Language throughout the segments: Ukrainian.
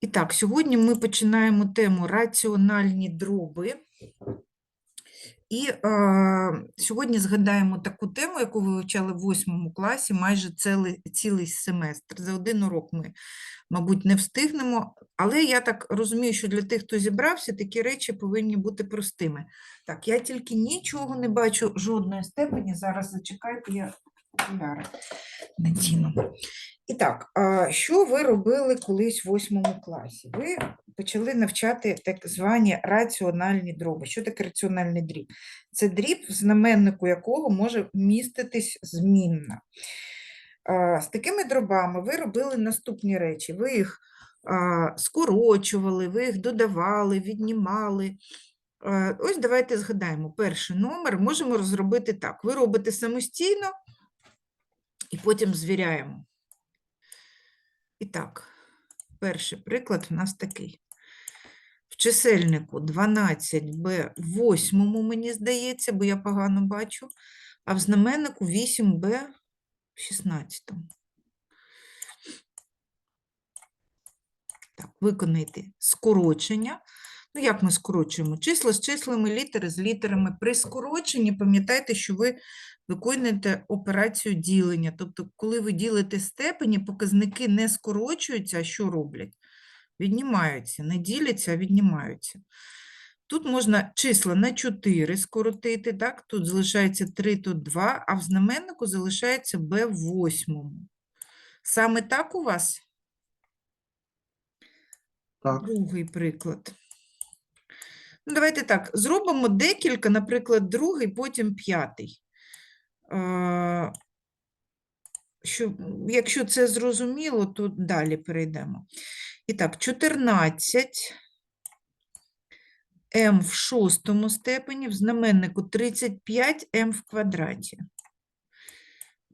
І так, сьогодні ми починаємо тему раціональні дроби. І е, сьогодні згадаємо таку тему, яку ви вивчали в восьмому класі, майже цілий, цілий семестр. За один урок ми, мабуть, не встигнемо, але я так розумію, що для тих, хто зібрався, такі речі повинні бути простими. Так, я тільки нічого не бачу, жодної степені. Зараз зачекайте, я окуляри надіну. І так, що ви робили колись в восьмому класі? Ви почали навчати так звані раціональні дроби. Що таке раціональний дріб? Це дріб, в знаменнику якого може міститись змінна. З такими дробами ви робили наступні речі. Ви їх скорочували, ви їх додавали, віднімали. Ось давайте згадаємо. Перший номер можемо розробити так. Ви робите самостійно і потім звіряємо. І так, перший приклад у нас такий. В чисельнику 12b в восьмому, мені здається, бо я погано бачу, а в знаменнику 8b в 16. Так, виконайте скорочення. Ну, як ми скорочуємо? Числа з числами, літери з літерами. При скороченні пам'ятайте, що ви виконуєте операцію ділення. Тобто, коли ви ділите степені, показники не скорочуються, а що роблять? Віднімаються, не діляться, а віднімаються. Тут можна числа на 4 скоротити, так? тут залишається 3, тут 2, а в знаменнику залишається b в восьмому. Саме так у вас? Так, Другий приклад. Ну, давайте так, зробимо декілька, наприклад, другий, потім п'ятий. Що, якщо це зрозуміло, то далі перейдемо. І так, 14 м в шостому степені, в знаменнику 35 м в квадраті.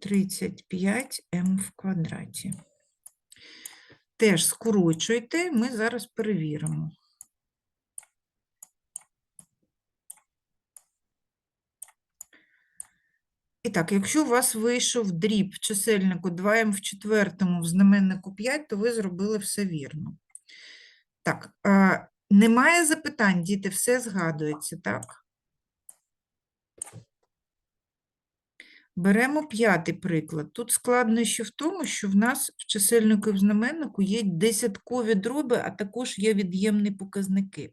35 м в квадраті. Теж скорочуйте, ми зараз перевіримо. І так, якщо у вас вийшов дріб в чисельнику 2m в четвертому, в знаменнику 5, то ви зробили все вірно. Так, а, немає запитань, діти, все згадується, так? Беремо п'ятий приклад. Тут складнощі в тому, що в нас в чисельнику і в знаменнику є десяткові дроби, а також є від'ємні показники.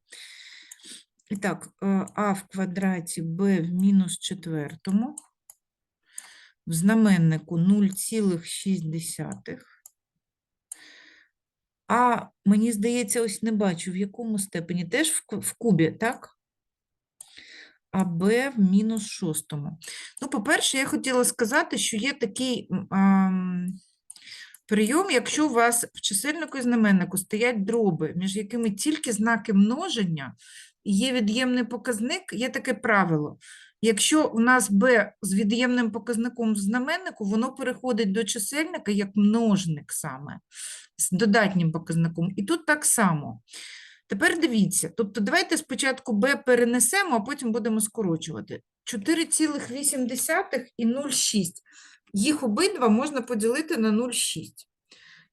І так, е, а в квадраті b в мінус четвертому, в знаменнику 0,6. А мені здається, ось не бачу, в якому степені. Теж в, кубі, так? А b в мінус шостому. Ну, по-перше, я хотіла сказати, що є такий ам, прийом, якщо у вас в чисельнику і знаменнику стоять дроби, між якими тільки знаки множення є від'ємний показник, є таке правило. Якщо у нас b з від'ємним показником в знаменнику, воно переходить до чисельника як множник саме, з додатнім показником. І тут так само. Тепер дивіться, тобто давайте спочатку b перенесемо, а потім будемо скорочувати. 4,8 і 0,6. Їх обидва можна поділити на 0,6.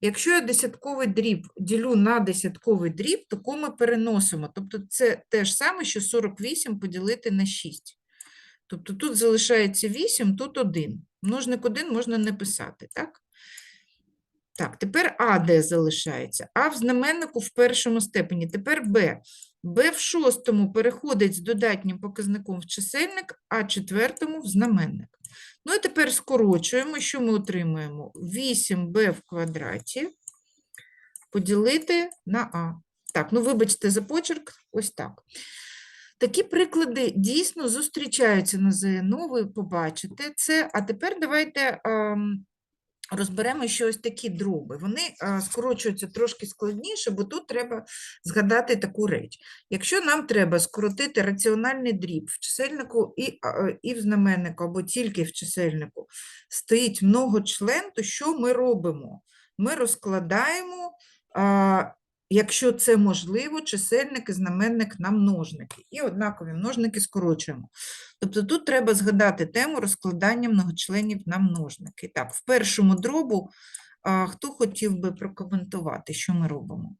Якщо я десятковий дріб ділю на десятковий дріб, то коми переносимо. Тобто це те ж саме, що 48 поділити на 6. Тобто тут залишається 8, тут 1. Множник 1 можна не писати, так? Так, тепер А де залишається? А в знаменнику в першому степені. Тепер Б. Б в шостому переходить з додатнім показником в чисельник, а четвертому в знаменник. Ну і тепер скорочуємо, що ми отримуємо? 8b в квадраті поділити на А. Так, ну вибачте за почерк, ось так. Такі приклади дійсно зустрічаються на ЗНО, ви побачите це. А тепер давайте ем, розберемо ще ось такі дроби. Вони е, скорочуються трошки складніше, бо тут треба згадати таку реч. Якщо нам треба скоротити раціональний дріб в чисельнику і, а, і в знаменнику, або тільки в чисельнику, стоїть многочлен, то що ми робимо? Ми розкладаємо, а, якщо це можливо, чисельник і знаменник на множники. І однакові множники скорочуємо. Тобто тут треба згадати тему розкладання многочленів на множники. Так, в першому дробу а, хто хотів би прокоментувати, що ми робимо?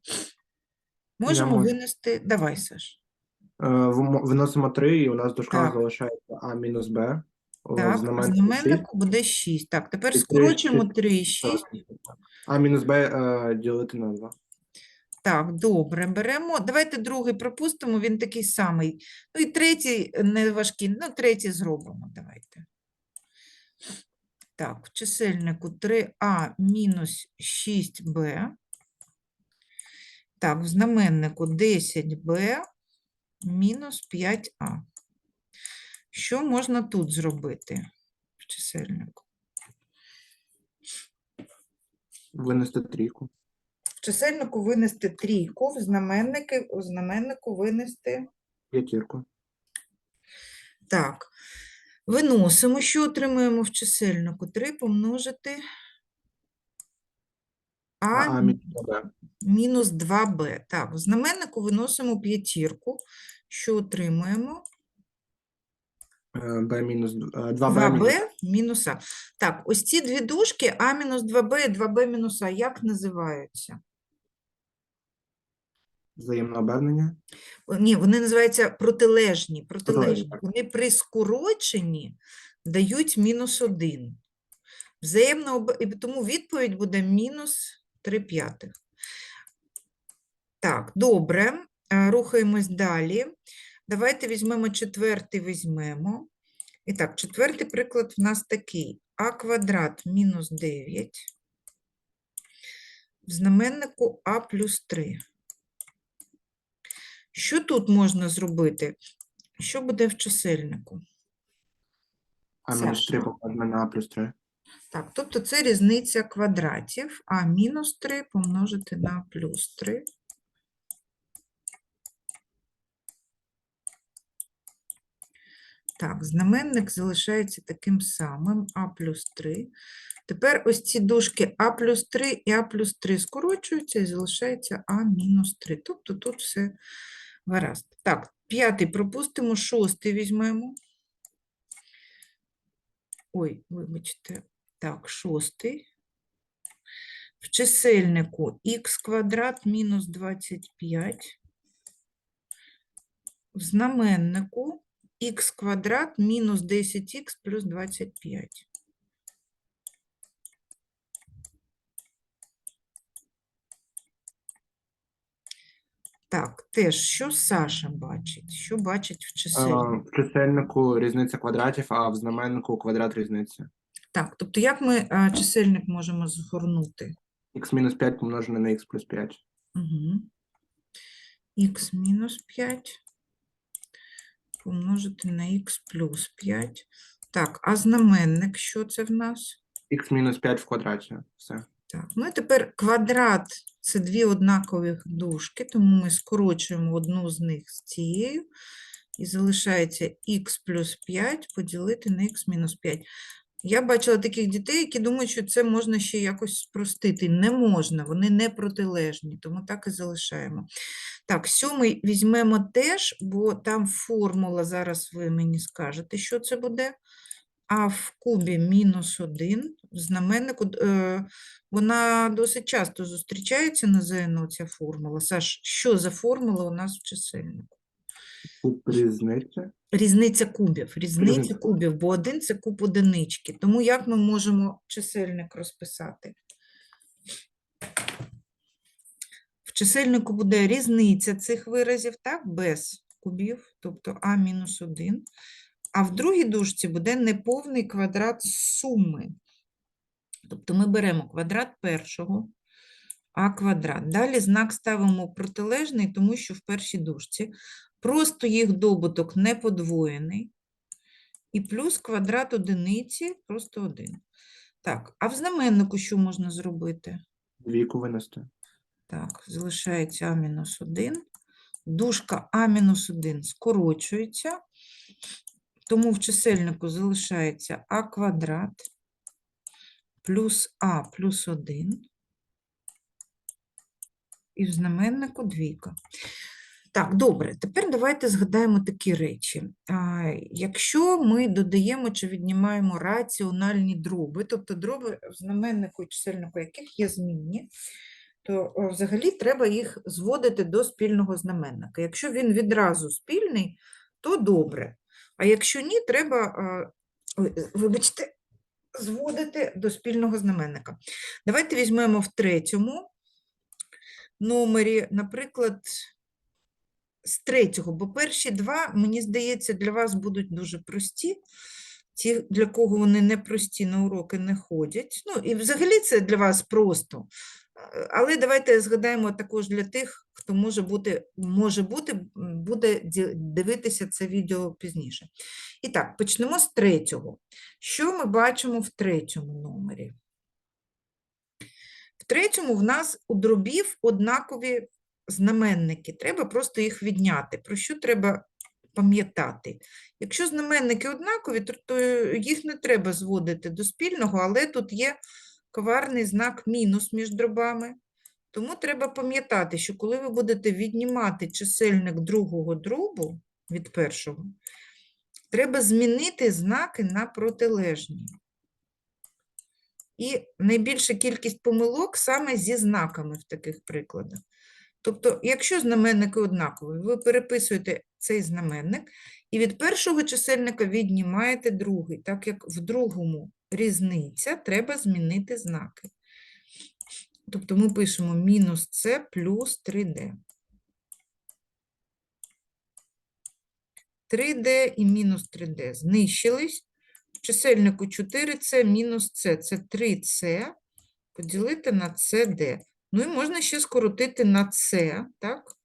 Можемо можу. винести. Давай, Саш. Е, Виносимо 3, і у нас в дужках Так. залишається А мінус Б. Так, в знаменнику знаменнику буде 6. Так, тепер І три, скорочуємо шість, 3 і 6. А мінус Б е, ділити на 2. Так, добре, беремо. Давайте другий пропустимо, він такий самий. Ну і третій е, не важкий, ну третій зробимо, давайте. Так, в чисельнику 3а мінус 6b. Так, в знаменнику 10b мінус 5а. Що можна тут зробити в чисельнику? Винести трійку. В чисельнику винести трійку, в знаменники, в знаменнику винести П'ятірку. Так, виносимо, що отримуємо в чисельнику? 3 помножити А, а мінус мінус 2b. Так, в знаменнику виносимо п'ятірку, що отримуємо? Е, Б мінус 2Б. 2b мінус а. Так, ось ці дві дужки а мінус 2b і 2b мінус а, як називаються? Взаємне обернення. Ні, вони називаються протилежні. Протилежні. Вони при скороченні дають мінус 1. Взаємно, об- і тому відповідь буде мінус 3 п'ятих. Так, добре. е, Рухаємось далі. Давайте візьмемо четвертий, візьмемо. І так, четвертий приклад в нас такий. а квадрат мінус 9 в знаменнику а плюс 3. Що тут можна зробити? Що буде в чисельнику? А мінус 3 Саша. покладено на А плюс 3. Так, тобто це різниця квадратів, а мінус 3 помножити на плюс 3. Так, знаменник залишається таким самим, а плюс 3. Тепер ось ці дужки а плюс 3 і а плюс 3 скорочуються і залишається а мінус 3. Тобто тут все гаразд. Так, п'ятий пропустимо, шостий візьмемо. Ой, вибачте. Так, шостий. В чисельнику х квадрат мінус 25. В знаменнику х квадрат мінус 10х плюс 25. Так, теж, що Саша бачить? Що бачить в Е, чисельнику? В чисельнику різниця квадратів, а в знаменнику квадрат різниці. Так, тобто як ми а, чисельник можемо згорнути? Х мінус 5 помножене на х плюс 5. Угу. х мінус 5 помножити на х плюс 5. Так, а знаменник, що це в нас? Х мінус 5 в квадраті. Все. Так, ну і тепер квадрат – це дві однакові дужки, тому ми скорочуємо одну з них з цією, і залишається х плюс 5 поділити на х мінус 5. Я бачила таких дітей, які думають, що це можна ще якось спростити. Не можна, вони не протилежні, тому так і залишаємо. Так, сьомий візьмемо теж, бо там формула, зараз ви мені скажете, що це буде. А в кубі мінус 1 в знаменнику, е, вона досить часто зустрічається на ЗНО, ця формула. Саш, що за формула у нас в чисельнику? Куб різниці. Різниця кубів. Різниця Різниця. кубів, бо один це куб одинички. Тому як ми можемо чисельник розписати? В чисельнику буде різниця цих виразів, так, без кубів, тобто а мінус 1. А в другій дужці буде неповний квадрат суми. Тобто ми беремо квадрат першого, а квадрат. Далі знак ставимо протилежний, тому що в першій дужці просто їх добуток не подвоєний. І плюс квадрат одиниці просто один. Так, а в знаменнику що можна зробити? Двійку винести. Так, залишається А-1. Дужка А-1 скорочується, тому в чисельнику залишається а квадрат плюс а плюс 1. І в знаменнику двійка. Так, добре, тепер давайте згадаємо такі речі. Якщо ми додаємо чи віднімаємо раціональні дроби, тобто дроби в знаменнику і чисельнику яких є змінні, то взагалі треба їх зводити до спільного знаменника. Якщо він відразу спільний, то добре. А якщо ні, треба, вибачте, зводити до спільного знаменника. Давайте візьмемо в третьому номері, наприклад, з третього, бо перші два, мені здається, для вас будуть дуже прості. Ті, для кого вони не прості, на уроки не ходять. Ну, і взагалі це для вас просто. Але давайте згадаємо також для тих, хто може бути, може бути, буде дивитися це відео пізніше. І так, почнемо з третього. Що ми бачимо в третьому номері? В третьому в нас у дробів однакові знаменники. Треба просто їх відняти. Про що треба пам'ятати? Якщо знаменники однакові, то, їх не треба зводити до спільного, але тут є коварний знак мінус між дробами. Тому треба пам'ятати, що коли ви будете віднімати чисельник другого дробу від першого, треба змінити знаки на протилежні. І найбільша кількість помилок саме зі знаками в таких прикладах. Тобто, якщо знаменники однакові, ви переписуєте цей знаменник і від першого чисельника віднімаєте другий, так як в другому різниця, треба змінити знаки. Тобто ми пишемо мінус С плюс 3D. 3D і мінус 3D знищились. В чисельнику 4С мінус С. Це 3С поділити на CD. Ну і можна ще скоротити на С, так?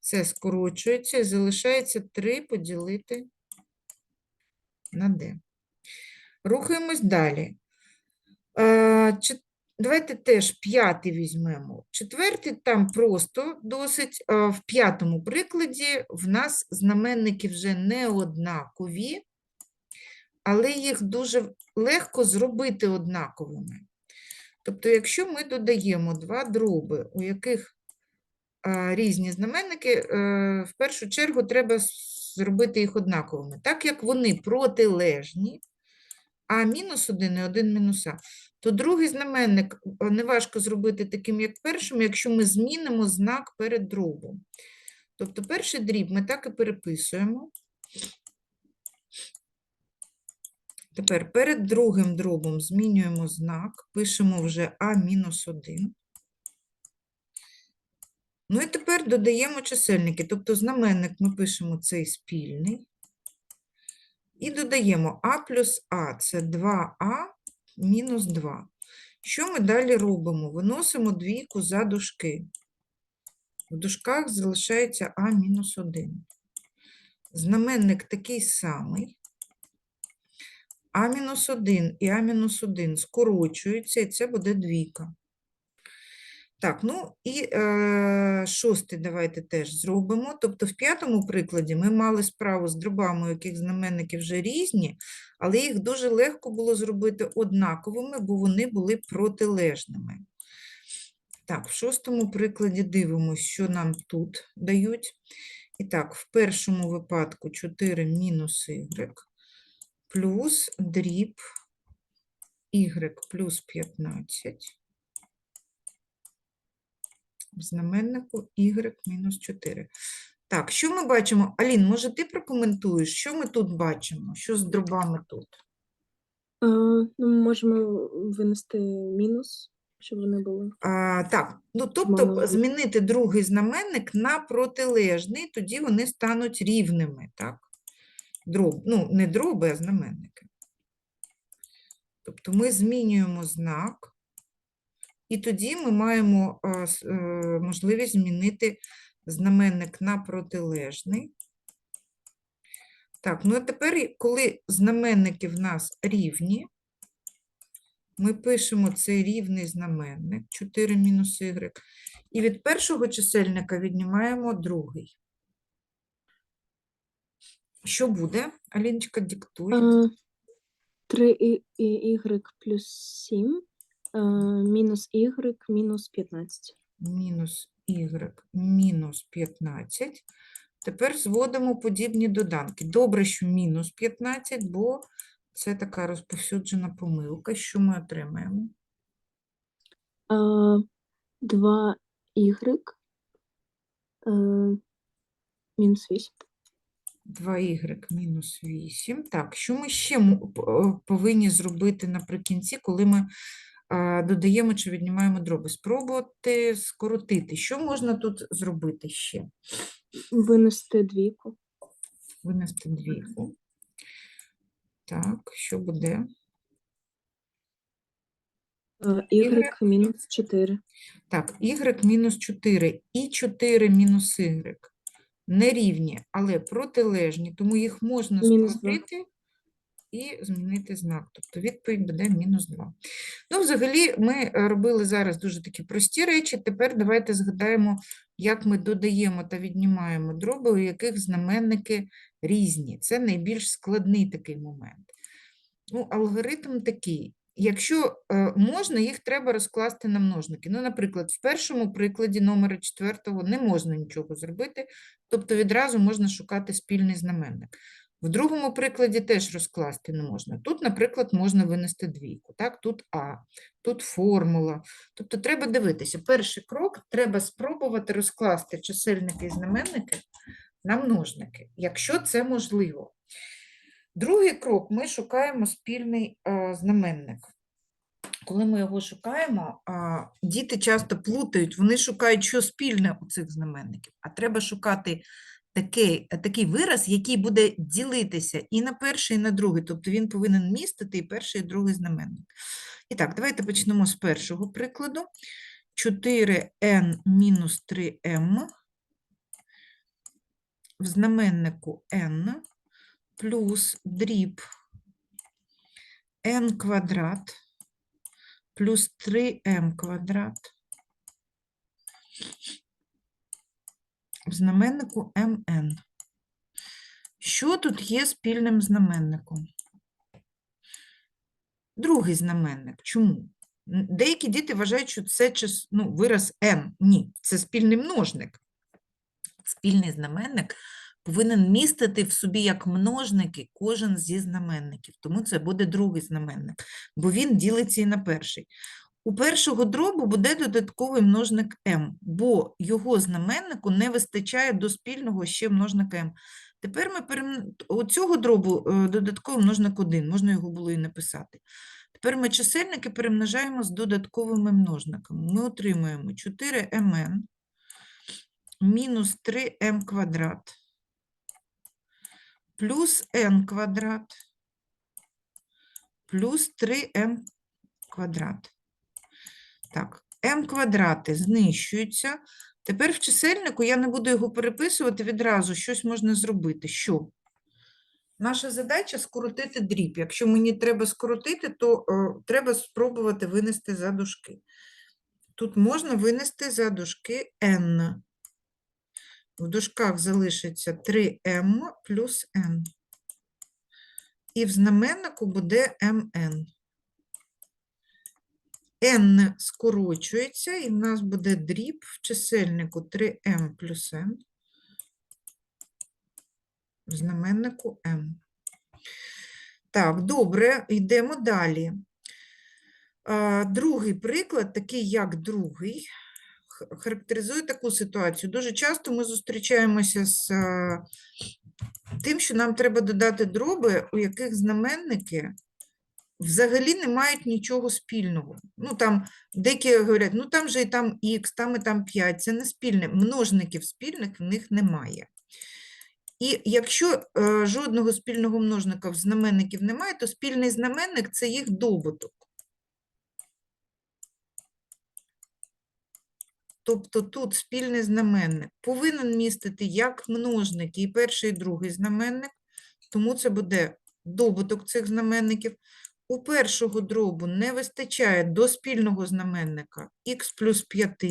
Це скорочується і залишається 3 поділити на D. Рухаємось далі. Давайте теж п'ятий візьмемо. Четвертий там просто досить. В п'ятому прикладі в нас знаменники вже не однакові, але їх дуже легко зробити однаковими. Тобто, якщо ми додаємо два дроби, у яких різні знаменники, е, в першу чергу треба зробити їх однаковими. Так як вони протилежні, а мінус один і один мінуса, то другий знаменник е, неважко зробити таким, як першим, якщо ми змінимо знак перед дробом. Тобто перший дріб ми так і переписуємо. Тепер перед другим дробом змінюємо знак, пишемо вже А-1. Ну і тепер додаємо чисельники, тобто знаменник ми пишемо цей спільний. І додаємо А плюс А, це 2А мінус 2. Що ми далі робимо? Виносимо двійку за дужки. В дужках залишається А мінус 1. Знаменник такий самий. А мінус 1 і А-1 скорочуються, і це буде двійка. Так, ну і е, шостий давайте теж зробимо. Тобто в п'ятому прикладі ми мали справу з дробами, у яких знаменники вже різні, але їх дуже легко було зробити однаковими, бо вони були протилежними. Так, в шостому прикладі дивимося, що нам тут дають. І так, в першому випадку 4 мінус y плюс дріб y плюс 15 в знаменнику y мінус 4. Так, що ми бачимо? Алін, може ти прокоментуєш, що ми тут бачимо? Що з дробами тут? А, ну, ми можемо винести мінус, щоб вони були. А, так, ну тобто Мало змінити другий знаменник на протилежний, тоді вони стануть рівними, так? Дроб, ну, не дроби, а знаменники. Тобто ми змінюємо знак, і тоді ми маємо с- е, можливість змінити знаменник на протилежний. Так, ну а тепер, коли знаменники в нас рівні, ми пишемо цей рівний знаменник 4 мінус y, і від першого чисельника віднімаємо другий. Що буде? Аліночка, диктуй. А, 3 і, і y плюс 7 а, мінус y мінус 15. мінус y мінус 15. Тепер зводимо подібні доданки. Добре, що мінус 15, бо це така розповсюджена помилка. Що ми отримаємо? 2 y е, мінус 8. 2y мінус 8. Так, що ми ще е, повинні зробити наприкінці, коли ми додаємо чи віднімаємо дроби? Спробувати скоротити. Що можна тут зробити ще? Винести двійку. Винести двійку. Так, що буде? Е, y мінус 4. Так, y мінус 4 і 4 мінус y не рівні, але протилежні, тому їх можна Мінус два. скоротити і змінити знак. Тобто відповідь буде мінус 2. Ну, взагалі, ми е, робили зараз дуже такі прості речі. Тепер давайте згадаємо, як ми додаємо та віднімаємо дроби, у яких знаменники різні. Це найбільш складний такий момент. Ну, алгоритм такий. Якщо е, можна, їх треба розкласти на множники. Ну, наприклад, в першому прикладі номера четвертого не можна нічого зробити, тобто відразу можна шукати спільний знаменник. В другому прикладі теж розкласти не можна. Тут, наприклад, можна винести двійку. Так? Тут А, тут формула. Тобто треба дивитися. Перший крок треба спробувати розкласти чисельники і знаменники на множники, якщо це можливо. Другий крок ми шукаємо спільний е, знаменник. Коли ми його шукаємо, а, діти часто плутають, вони шукають, що спільне у цих знаменників, а треба шукати такий, такий вираз, який буде ділитися і на перший, і на другий. Тобто він повинен містити і перший, і другий знаменник. І так, давайте почнемо з першого прикладу. 4n мінус 3m в знаменнику n плюс дріб n квадрат плюс 3m квадрат в знаменнику mn. Що тут є спільним знаменником? Другий знаменник. Чому? Деякі діти вважають, що це ну, вираз n. Ні, це спільний множник. Спільний знаменник повинен містити в собі як множники кожен зі знаменників. Тому це буде другий знаменник, бо він ділиться і на перший. У першого дробу буде додатковий множник m, бо його знаменнику не вистачає до спільного ще множника m. Тепер ми перем... у цього дробу е, додатковий множник 1, можна його було і написати. Тепер ми чисельники перемножаємо з додатковими множниками. Ми отримуємо 4mn мінус 3m квадрат плюс n квадрат плюс 3m квадрат. Так, m квадрати знищуються. Тепер в чисельнику я не буду його переписувати відразу, щось можна зробити. Що? Наша задача скоротити дріб. Якщо мені треба скоротити, то е, треба спробувати винести за дужки. Тут можна винести за дужки n. В дужках залишиться 3m плюс n. І в знаменнику буде mn. N скорочується, і в нас буде дріб в чисельнику 3m плюс n. В знаменнику m. Так, добре, йдемо далі. Другий приклад, такий як другий, характеризує таку ситуацію. Дуже часто ми зустрічаємося з тим, що нам треба додати дроби, у яких знаменники взагалі не мають нічого спільного. Ну, там деякі говорять, ну там же і там х, там і там 5, це не спільне. Множників спільних в них немає. І якщо е, жодного спільного множника в знаменників немає, то спільний знаменник це їх добуток. Тобто тут спільний знаменник повинен містити як множники і перший, і другий знаменник, тому це буде добуток цих знаменників. У першого дробу не вистачає до спільного знаменника х плюс 5,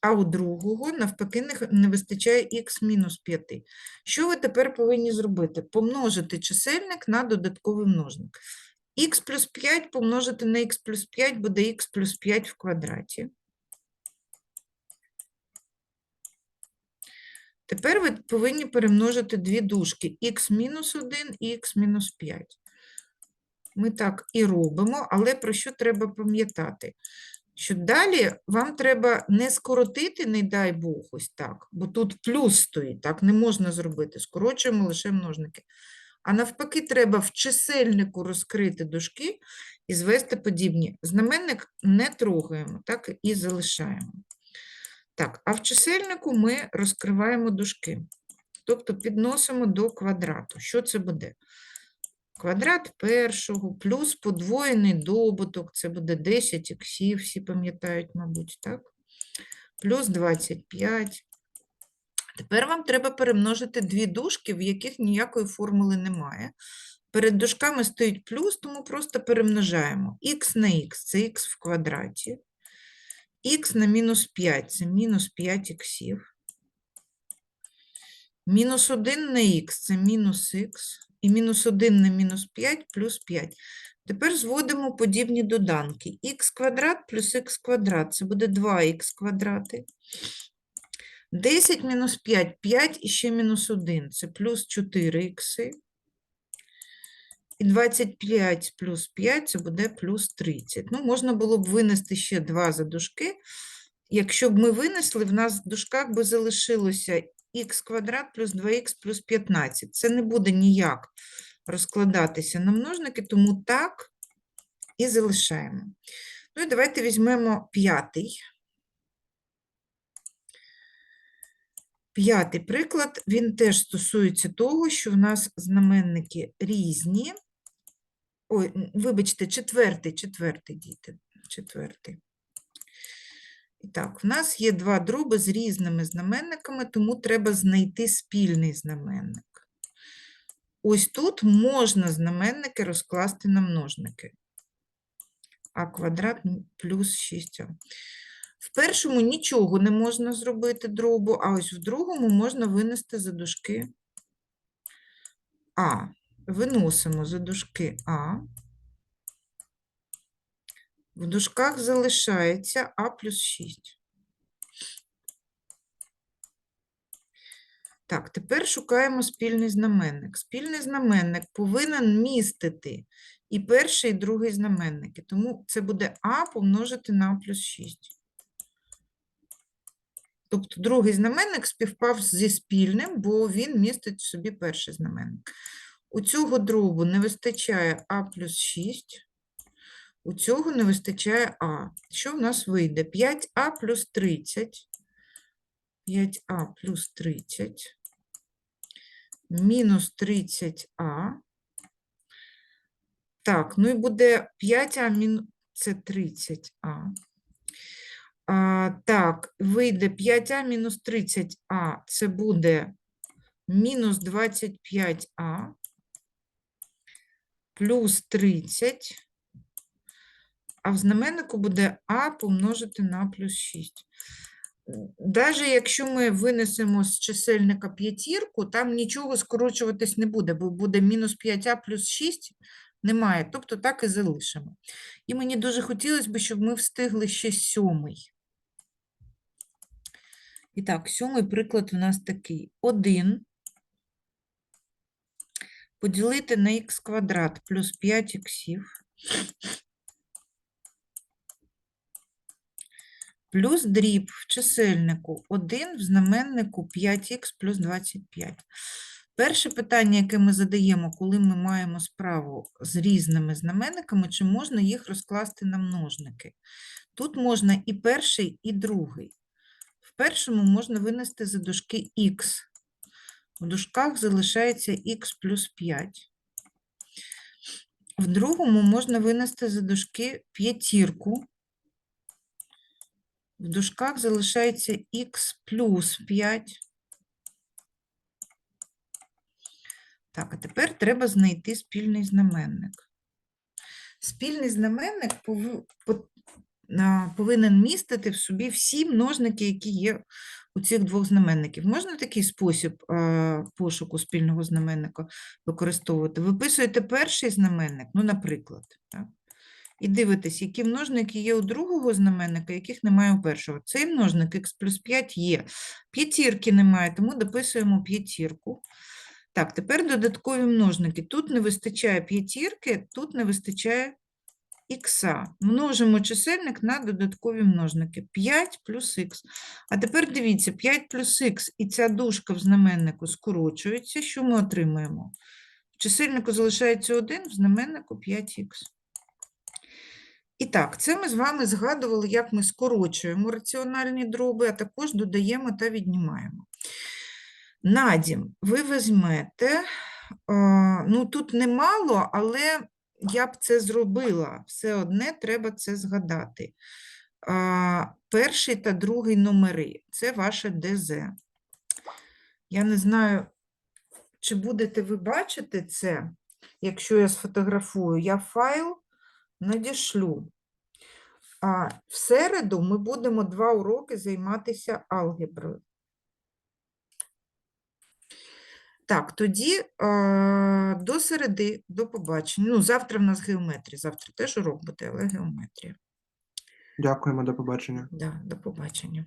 а у другого, навпаки, не вистачає х мінус 5. Що ви тепер повинні зробити? Помножити чисельник на додатковий множник. х плюс 5 помножити на х плюс 5 буде х плюс 5 в квадраті. Тепер ви повинні перемножити дві дужки х мінус 1 і х мінус 5. Ми так і робимо, але про що треба пам'ятати? що далі вам треба не скоротити, не дай Бог, ось так, бо тут плюс стоїть, так не можна зробити, скорочуємо лише множники. А навпаки, треба в чисельнику розкрити дужки і звести подібні. Знаменник не трогаємо, так і залишаємо. Так, а в чисельнику ми розкриваємо дужки, тобто підносимо до квадрату. Що це буде? Квадрат першого плюс подвоєний добуток, це буде 10 іксів, всі пам'ятають, мабуть, так? Плюс 25. Тепер вам треба перемножити дві дужки, в яких ніякої формули немає. Перед дужками стоїть плюс, тому просто перемножаємо. х на х – це х в квадраті. х на мінус 5 – це мінус 5 іксів. Мінус 1 на х – це мінус х. І мінус 1 на мінус 5 плюс 5. Тепер зводимо подібні доданки. х квадрат плюс х квадрат – це буде 2х квадрати. 10 мінус 5 – 5 і ще мінус 1 – це плюс 4 ікси. І 25 плюс 5 – це буде плюс 30. Ну, можна було б винести ще 2 за дужки. Якщо б ми винесли, в нас в дужках би залишилося х квадрат плюс 2х плюс 15. Це не буде ніяк розкладатися на множники, тому так і залишаємо. Ну і давайте візьмемо п'ятий. П'ятий приклад, він теж стосується того, що в нас знаменники різні. Ой, вибачте, четвертий, четвертий, діти, четвертий. І так, в нас є два дроби з різними знаменниками, тому треба знайти спільний знаменник. Ось тут можна знаменники розкласти на множники. А квадрат плюс 6а. В першому нічого не можна зробити дробу, а ось в другому можна винести за дужки А. Виносимо за дужки А. В дужках залишається А плюс 6. Так, тепер шукаємо спільний знаменник. Спільний знаменник повинен містити і перший, і другий знаменники. Тому це буде А помножити на А плюс 6. Тобто другий знаменник співпав зі спільним, бо він містить в собі перший знаменник. У цього дробу не вистачає А плюс 6. У цього не вистачає А. Що в нас вийде? 5А плюс 30. 5А плюс 30. Мінус 30А. Так, ну і буде 5А мінус це 30А. А, так, вийде 5А мінус 30А. Це буде мінус 25А плюс 30. А в знаменнику буде А помножити на плюс 6. Навіть якщо ми винесемо з чисельника п'ятірку, там нічого скорочуватись не буде, бо буде мінус 5а плюс 6 немає, тобто так і залишимо. І мені дуже хотілося б, щоб ми встигли ще сьомий. І так, сьомий приклад у нас такий. 1 поділити на х квадрат плюс 5 іксів плюс дріб в чисельнику 1, в знаменнику 5х плюс 25. Перше питання, яке ми задаємо, коли ми маємо справу з різними знаменниками, чи можна їх розкласти на множники. Тут можна і перший, і другий. В першому можна винести за дужки х. В дужках залишається х плюс 5. В другому можна винести за дужки п'ятірку. В дужках залишається х плюс 5. Так, а тепер треба знайти спільний знаменник. Спільний знаменник пов- повинен містити в собі всі множники, які є у цих двох знаменників. Можна такий спосіб пошуку спільного знаменника використовувати? Виписуєте перший знаменник, ну, наприклад, так? І дивитесь, які множники є у другого знаменника, яких немає у першого. Цей множник х плюс 5 є. П'ятірки немає, тому дописуємо п'ятірку. Так, тепер додаткові множники. Тут не вистачає п'ятірки, тут не вистачає х. Множимо чисельник на додаткові множники. 5 плюс х. А тепер дивіться, 5 плюс х і ця дужка в знаменнику скорочується. Що ми отримаємо? В чисельнику залишається 1, в знаменнику 5х. І так, це ми з вами згадували, як ми скорочуємо раціональні дроби, а також додаємо та віднімаємо. Надім, ви візьмете, ну тут немало, але я б це зробила. Все одне треба це згадати. Перший та другий номери це ваше ДЗ. Я не знаю, чи будете ви бачити це, якщо я сфотографую. Я файл надішлю. А в середу ми будемо два уроки займатися алгеброю. Так, тоді а, до середи, до побачення. Ну, завтра в нас геометрія. Завтра теж урок буде, але геометрія. Дякуємо, до побачення. Да, до побачення.